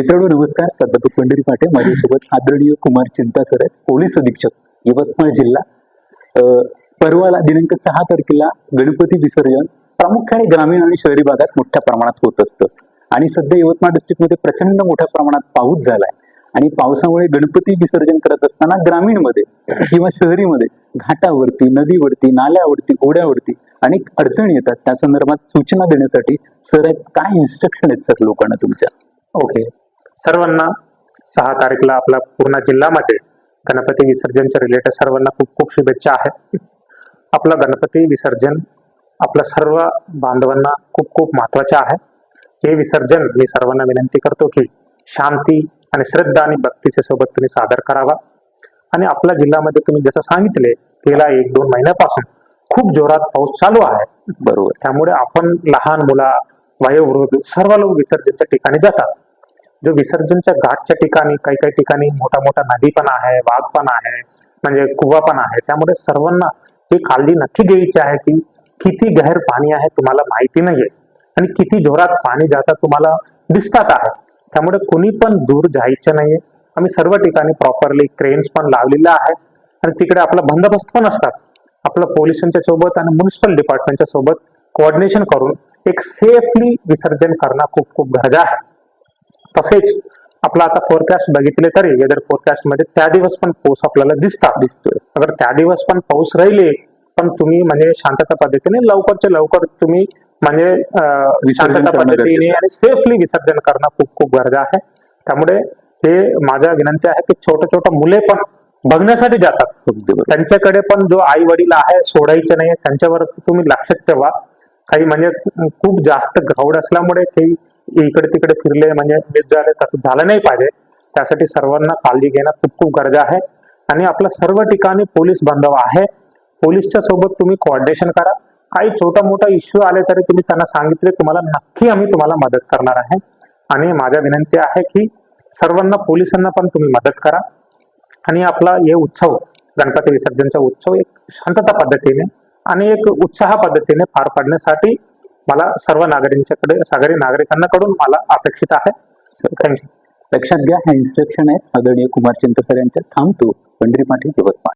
मित्रांनो नमस्कार. प्राध्यापक पंढरी पाटे. माझ्यासोबत आदरणीय कुमार चिंतासर आहेत पोलीस अधीक्षक यवतमाळ जिल्हा. परवाला दिनांक सहा तारखेला गणपती विसर्जन प्रामुख्याने ग्रामीण आणि शहरी भागात मोठ्या प्रमाणात होत असतं. आणि सध्या यवतमाळ डिस्ट्रिक्टमध्ये प्रचंड मोठ्या प्रमाणात पाऊस झालाय. आणि पावसामुळे गणपती विसर्जन करत असताना ग्रामीणमध्ये किंवा शहरीमध्ये घाटावरती नदीवरती नाल्यावरती ओढ्यावरती अनेक अडचणी येतात. त्या संदर्भात सूचना देण्यासाठी सर काय इन्स्ट्रक्शन आहेत सर लोकांना तुमच्या? ओके सर्वांना सहा तारीखला आपला पूर्ण जिल्ह्यामध्ये गणपती विसर्जनच्या रिलेटेड सर्वांना खूप खूप शुभेच्छा आहेत आपलं गणपती विसर्जन आपल्या सर्व बांधवांना खूप खूप महत्त्वाचे आहे. हे विसर्जन मी सर्वांना विनंती करतो की शांती आणि श्रद्धा आणि भक्तीच्या सोबत तुम्ही सादर करावा. आणि आपल्या जिल्ह्यामध्ये तुम्ही जसं सांगितले गेल्या एक दोन महिन्यापासून खूप जोरात पाऊस चालू आहे. बरोबर. त्यामुळे आपण लहान मुला वयोवृद्ध सर्व लोक विसर्जनच्या ठिकाणी जातात. जो विसर्जनच्या घाटच्या ठिकाणी काही काही ठिकाणी मोठा मोठा नदी पण आहे वाघ पण आहे म्हणजे कुवा पण आहे त्यामुळे सर्वांना ही काळजी नक्की घ्यायची आहे की किती गहर पाणी आहे तुम्हाला माहिती नाहीये. आणि किती जोरात पाणी जातात तुम्हाला दिसतात आहे. त्यामुळे कुणी पण दूर जायचं नाहीये. आम्ही सर्व ठिकाणी प्रॉपरली क्रेन्स पण लावलेल्या आहे आणि तिकडे आपला बंदोबस्त पण असतात. आपलं पोलिसांच्या सोबत आणि म्युन्सिपल डिपार्टमेंटच्या सोबत कोऑर्डिनेशन करून एक सेफली विसर्जन करणं खूप खूप गरजा आहे. तसेच आपला आता फोरकास्ट बघितले तरी वेदर फोरकास्टमध्ये त्या दिवस पण पाऊस आपल्याला दिसतात दिसतोय. अगर त्या दिवस पण पाऊस राहिले पण तुम्ही म्हणजे शांतता पद्धतीने लवकरच्या लवकर तुम्ही म्हणजे शांतता पद्धतीने आणि सेफली विसर्जन करणं खूप खूप गरजा आहे. त्यामुळे हे माझ्या विनंती आहे की छोटे छोटे मुले पण बघण्यासाठी जातात. त्यांच्याकडे पण जो आई वडील आहे सोडायचे नाही त्यांच्यावर तुम्ही लक्षात ठेवा. काही म्हणजे खूप जास्त ग्राउड असल्यामुळे काही इकडे तिकडे फिरले म्हणजे मिस झाले तसं झालं नाही पाहिजे. त्यासाठी सर्वांना काळजी घेणं खूप खूप गरजा आहे. आणि आपला सर्व ठिकाणी पोलीस बांधव आहे. पोलीसच्या सोबत तुम्ही कोऑर्डिनेशन करा. काही छोटा मोठा इश्यू आले तरी तुम्ही त्यांना सांगितले तुम्हाला नक्की आम्ही तुम्हाला मदत करणार आहे. आणि माझ्या विनंती आहे की सर्वांना पोलिसांना पण तुम्ही मदत करा. आणि आपला हे उत्सव गणपती विसर्जनचा उत्सव एक शांतता पद्धतीने आणि एक उत्साह पद्धतीने पार पाडण्यासाठी मला सर्व नागरिकांच्याकडे सागरी नागरिकांकडून मला अपेक्षित आहे. थँक्यू लक्षात घ्या हे इन्स्ट्रक्शन आहे आदरणीय कुमार चिंतसर यांच्या थांबतो पंढरी पाठी यवतमाळ